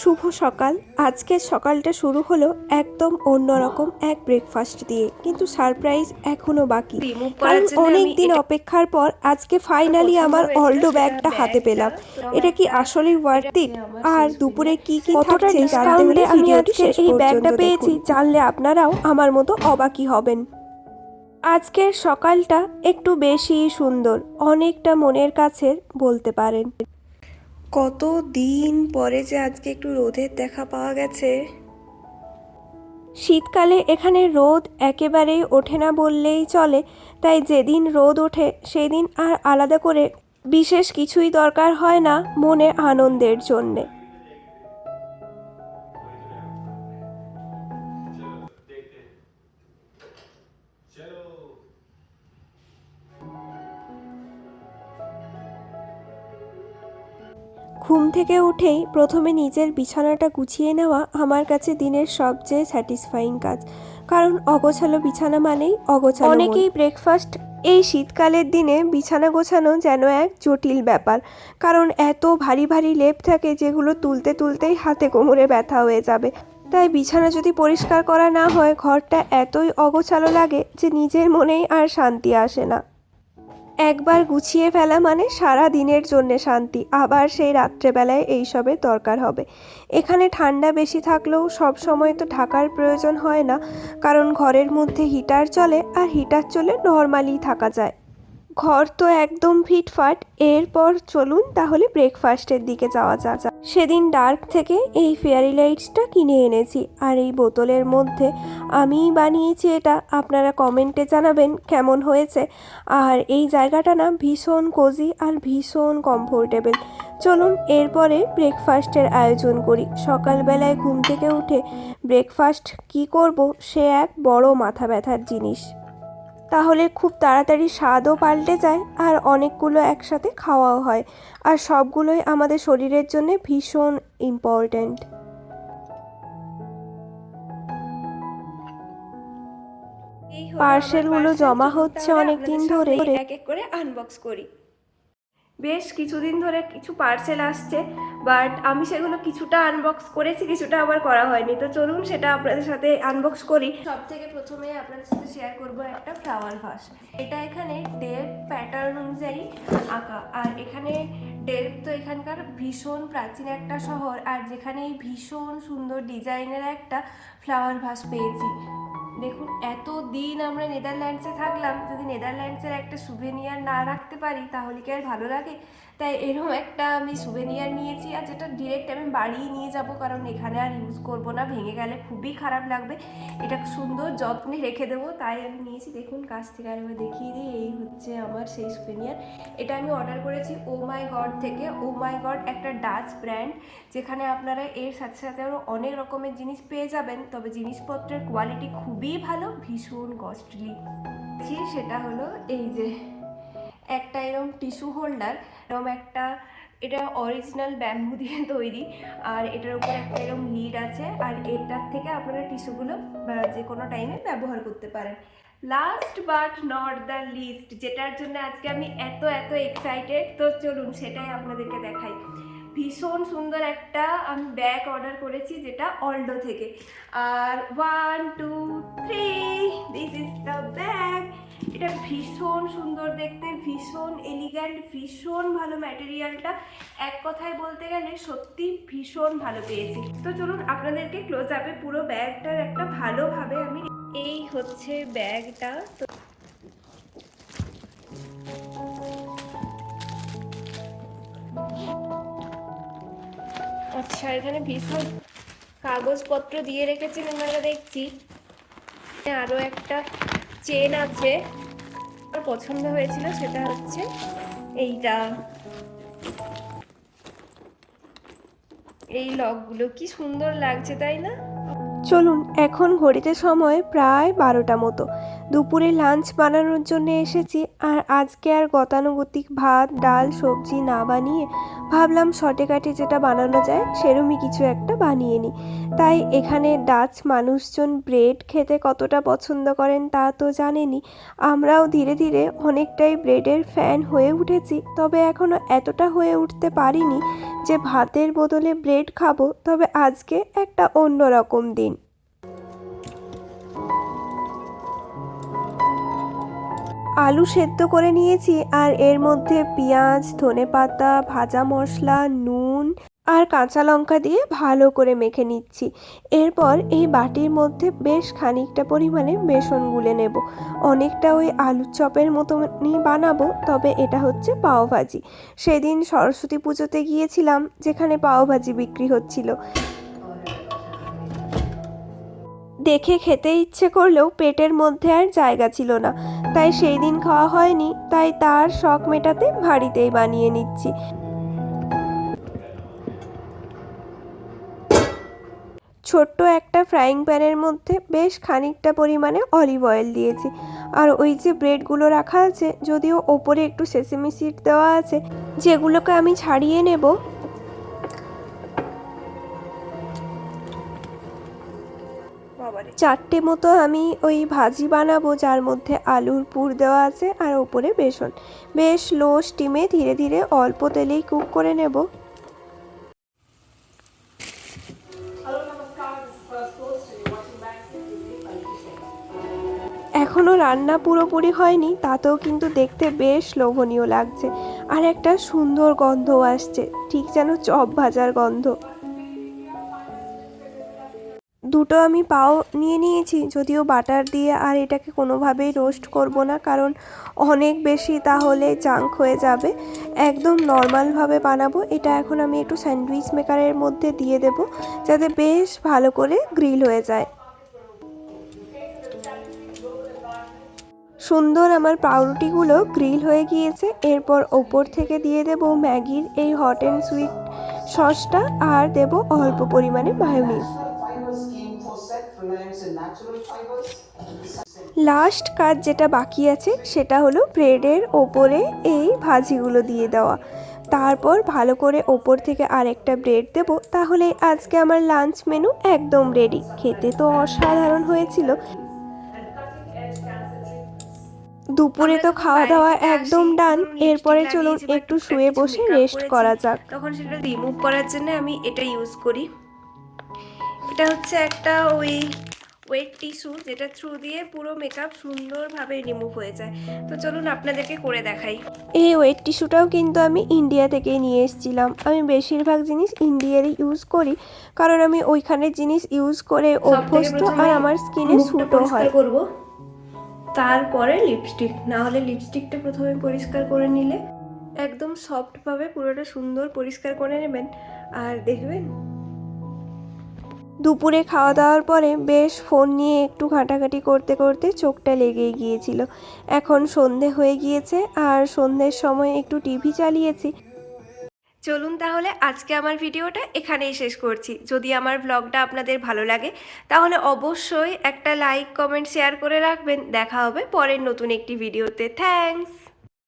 শুভ সকাল। আজকের সকালটা শুরু হলো একদম অন্যরকম এক ব্রেকফাস্ট দিয়ে। কিন্তু সারপ্রাইজ এখনও বাকি। কারণ অনেক দিন অপেক্ষার পর আজকে ফাইনালি আমার অলডো ব্যাগটা হাতে পেলাম। এটা কি আসলেই ওয়ার্থ ইট আর দুপুরে কি কি থাকছে জানতে হলে আমি আজকে এই ব্যাগটা পেয়েছি জানলে আপনারাও আমার মতো অবাকই হবেন। আজকের সকালটা একটু বেশি সুন্দর অনেকটা মনের কাছের বলতে পারেন। কত দিন পরে যে আজকে একটু রোদের দেখা পাওয়া গেছে? শীতকালে এখানে রোদ একেবারেই ওঠে না বললেই চলে, তাই যেদিন রোদ ওঠে সেদিন আর আলাদা করে বিশেষ কিছুই দরকার হয় না মনে আনন্দের জন্যে। ঘুম থেকে উঠেই প্রথমে নিজের বিছানাটা গুছিয়ে নেওয়া আমার কাছে দিনের সবচেয়ে স্যাটিসফাইং কাজ। কারণ অগোছালো বিছানা মানেই অগোছালো অনেকেই ব্রেকফাস্ট এই শীতকালের দিনে বিছানা গোছানো যেন এক জটিল ব্যাপার। কারণ এত ভারী ভারী লেপ থাকে যেগুলো তুলতে তুলতেই হাতে কোমরে ব্যথা হয়ে যাবে। তাই বিছানা যদি পরিষ্কার করা না হয়, ঘরটা এতই অগোছালো লাগে যে নিজের মনেই আর শান্তি আসে না। একবার গুছিয়ে ফেলা মানে সারা দিনের জন্য শান্তি, আবার সেই রাত্রেবেলায় এইসবের দরকার হবে। এখানে ঠান্ডা বেশি থাকলেও সব সময় তো ঢাকার প্রয়োজন হয় না, কারণ ঘরের মধ্যে হিটার চলে আর হিটার চলে নর্মালি থাকা যায়। ঘর তো একদম ফিটফাট। এরপর চলুন তাহলে ব্রেকফাস্টের দিকে যাওয়া যা যা সেদিন ডার্ক থেকে এই ফেয়ারি লাইটসটা কিনে এনেছি। আর এই বোতলের মধ্যে আমিই বানিয়েছি এটা। আপনারা কমেন্টে জানাবেন কেমন হয়েছে। আর এই জায়গাটা না ভীষণ কোজি আর ভীষণ কমফোর্টেবল চলুন এরপরে ব্রেকফাস্টের আয়োজন করি। সকালবেলায় ঘুম থেকে উঠে ব্রেকফাস্ট কি করব, সে এক বড় মাথা ব্যথার জিনিস। তাহলে খুব তাড়াতাড়ি স্বাদও পাল্টে যায় আর অনেকগুলো একসাথে খাওয়াও হয়। আর সবগুলোই আমাদের শরীরের জন্য ভীষণ ইম্পর্ট্যান্ট পার্সেলগুলো জমা হচ্ছে অনেক দিন ধরে। এক এক করে আনবক্স করি। বেশ কিছুদিন ধরে কিছু পার্সেল আসছে বাট আমি সেগুলো কিছুটা আনবক্স করেছি, কিছুটা আবার করা হয়নি। তো চলুন সেটা আপনাদের সাথে আনবক্স করি। সব থেকে প্রথমে আপনাদের সাথে শেয়ার করব একটা ফ্লাওয়ার ভাস এটা এখানে ডেল প্যাটার্ন অনুযায়ী আঁকা। আর এখানে ডেল তো এখানকার ভীষণ প্রাচীন একটা শহর, আর যেখানে ভীষণ সুন্দর ডিজাইনের একটা ফ্লাওয়ার ভাস পেয়েছি। দেখুন এত দিন আমরা নেদারল্যান্ডসে থাকলাম, যদি নেদারল্যান্ডসের একটা সুভেনিয়ার না রাখতে পারি, তাহলে কি আর ভালো লাগে? তাই এরকম একটা আমি সুভেনিয়ার নিয়েছি, আর যেটা ডিরেক্ট আমি বাড়িয়ে নিয়ে যাব, কারণ এখানে আর ইউজ করব না, ভেঙে গেলে খুবই খারাপ লাগবে। এটা সুন্দর যত্নে রেখে দেবো, তাই আমি নিয়েছি। দেখুন, কাছ থেকে আর দেখিয়ে দিই, এই হচ্ছে আমার সেই সুভেনিয়ার এটা আমি অর্ডার করেছি ও মাই গড থেকে। ও মাই গড একটা ডাচ ব্র্যান্ড যেখানে আপনারা এর সাথে সাথে আরও অনেক রকমের জিনিস পেয়ে যাবেন। তবে জিনিসপত্রের কোয়ালিটি খুবই ভালো, ভীষণ কস্টলি সেটা হলো এই যে একটা এরকম টিস্যু হোল্ডার এরকম একটা, এটা অরিজিনাল ব্যাম্বু দিয়ে তৈরি, আর এটার উপর একটা এরকম লিড আছে, আর এটার থেকে আপনারা টিস্যুগুলো যে কোনো টাইমে ব্যবহার করতে পারেন। Last but not the least যেটার জন্য আজকে আমি এত এত এক্সাইটেড তো চলুন সেটাই আপনাদেরকে দেখাই। ভীষণ সুন্দর একটা আমি ব্যাগ অর্ডার করেছি যেটা অলডো থেকে। আর one two three this is the bag এটা ভীষণ সুন্দর দেখতে, ভীষণ এলিগ্যান্ট ভীষণ ভালো ম্যাটেরিয়ালটা এক কথায় বলতে গেলে সত্যি ভীষণ ভালো পেয়েছি। তো চলুন আপনাদেরকে ক্লোজ আপে পুরো ব্যাগটার একটা ভালোভাবে আমি এই হচ্ছে ব্যাগটা তো আচ্ছা এখানে ভীষণ কাগজপত্র দিয়ে রেখেছেন আপনারা দেখছি। আরও একটা চেন আছে। আমার পছন্দ হয়েছিল, সেটা হচ্ছে এইটা। এই লকগুলো, কি সুন্দর লাগছে, তাই না? চলুন, এখন ঘড়িতে সময় প্রায় বারোটা মতো। দুপুরে লাঞ্চ বানানোর জন্য এসেছি আর আজকে আর গতানুগতিক ভাত, ডাল, সবজি না বানিয়ে ভাবলাম শর্টে কাটে যেটা বানানো যায় সেরমই কিছু একটা বানিয়ে নিই। তাই এখানে ডাচ মানুষজন ব্রেড খেতে কতটা পছন্দ করেন তা তো জানেনই। আমরাও ধীরে ধীরে অনেকটাই ব্রেডের ফ্যান হয়ে উঠেছি, তবে এখনও এতটা হয়ে উঠতে পারিনি যে ভাতের বদলে ব্রেড খাব, তবে আজকে একটা অন্যরকম দিন। আলু সেদ্ধ করে নিয়েছি আর এর মধ্যে পেঁয়াজ ধনেপাতা ভাজা মশলা, নুন আর কাঁচা লঙ্কা দিয়ে ভালো করে মেখে নিচ্ছি। এরপর এই বাটির মধ্যে বেশ খানিকটা পরিমাণে বেসন গুলে নেব। অনেকটা ওই আলুর চপের মতনই বানাবো, তবে এটা হচ্ছে পাওভাজি। সেদিন সরস্বতী পুজোতে গিয়েছিলাম, যেখানে পাওভাজি বিক্রি হচ্ছিল। দেখে খেতে ইচ্ছে করলেও পেটের মধ্যে আর জায়গা ছিল না। তাই সেই দিন খাওয়া হয়নি, তাই তার শখ মেটাতে বাড়িতেই বানিয়ে নিচ্ছি। ছোট্ট একটা ফ্রাইং প্যানের মধ্যে বেশ খানিকটা পরিমাণে অলিভ অয়েল দিয়েছি। আর ওই যে ব্রেডগুলো রাখা আছে, যদিও ওপরে একটু সেসেমি সিড দেওয়া আছে, যেগুলোকে আমি ছাড়িয়ে নেব চারটে মতো আমি ওই ভাজি বানাবো যার মধ্যে আলুর পুর দেওয়া আছে আর ওপরে বেসন। বেশ লো স্টিমে ধীরে ধীরে অল্প তেলেই কুক করে নেব। এখনও রান্না পুরোপুরি হয়নি তাতেও কিন্তু দেখতে বেশ লোভনীয় লাগছে। আর একটা সুন্দর গন্ধ আসছে ঠিক যেন চপ ভাজার গন্ধ। দুটো আমি পাও নিয়ে নিয়েছি, যদিও বাটার দিয়ে আর এটাকে কোনোভাবেই রোস্ট করব না, কারণ অনেক বেশি তাহলে জাঙ্ক হয়ে যাবে। একদম নর্মালভাবে বানাবো, এটা এখন আমি একটু স্যান্ডউইচ মেকারের মধ্যে দিয়ে দেব, যাতে বেশ ভালো করে গ্রিল হয়ে যায়। সুন্দর আমার পাউরুটিগুলো গ্রিল হয়ে গিয়েছে, এরপর ওপর থেকে দিয়ে দেব ম্যাগির এই হট অ্যান্ড সুইট সসটা আর দেব অল্প পরিমাণে মায়োনিজ লাস্ট কাজ যেটা বাকি আছে সেটা হলো ব্রেডের ওপরে এই ভাজিগুলো দিয়ে দেওয়া। তারপর ভালো করে ওপর থেকে আরেকটা ব্রেড দেবো তাহলে আজকে আমার লাঞ্চ মেনু একদম রেডি খেতে তো অসাধারণ হয়েছিল। দুপুরে তো খাওয়া দাওয়া একদম ডান এরপরে চলুন একটু শুয়ে বসে রেস্ট করা যাক। তখন সেটা রিমুভ করার জন্য আমি এটা ইউজ করি। এটা হচ্ছে একটা ওই ওয়েট টিস্যু যেটা থ্রু দিয়ে পুরো মেকআপ সুন্দরভাবে রিমুভ হয়ে যায়। তো চলুন আপনাদেরকে করে দেখাই। এই ওয়েট টিস্যুটাও কিন্তু আমি ইন্ডিয়া থেকেই নিয়ে এসেছিলাম। আমি বেশিরভাগ জিনিস ইন্ডিয়ারই ইউজ করি। কারণ আমি ওইখানের জিনিস ইউজ করে অভ্যস্ত আর আমার স্কিনে স্যুটও হয়। করব। তারপরে লিপস্টিক না হলে লিপস্টিকটা প্রথমে পরিষ্কার করে নিলে একদম সফটভাবে পুরোটা সুন্দর পরিষ্কার করে নেবেন। আর দেখবেন দুপুরে খাওয়া দাওয়ার পরে বেশ ফোন নিয়ে একটু ঘাঁটাঘাঁটি করতে করতে চোখটা লেগেই গিয়েছিল। এখন সন্ধে হয়ে গিয়েছে আর সন্ধ্যের সময় একটু টিভি চালিয়েছি। চলুন তাহলে আজকে আমার ভিডিওটা এখানেই শেষ করছি। যদি আমার ব্লগটা আপনাদের ভালো লাগে, তাহলে অবশ্যই একটা লাইক কমেন্ট শেয়ার করে রাখবেন। দেখা হবে পরের নতুন একটি ভিডিওতে। থ্যাঙ্কস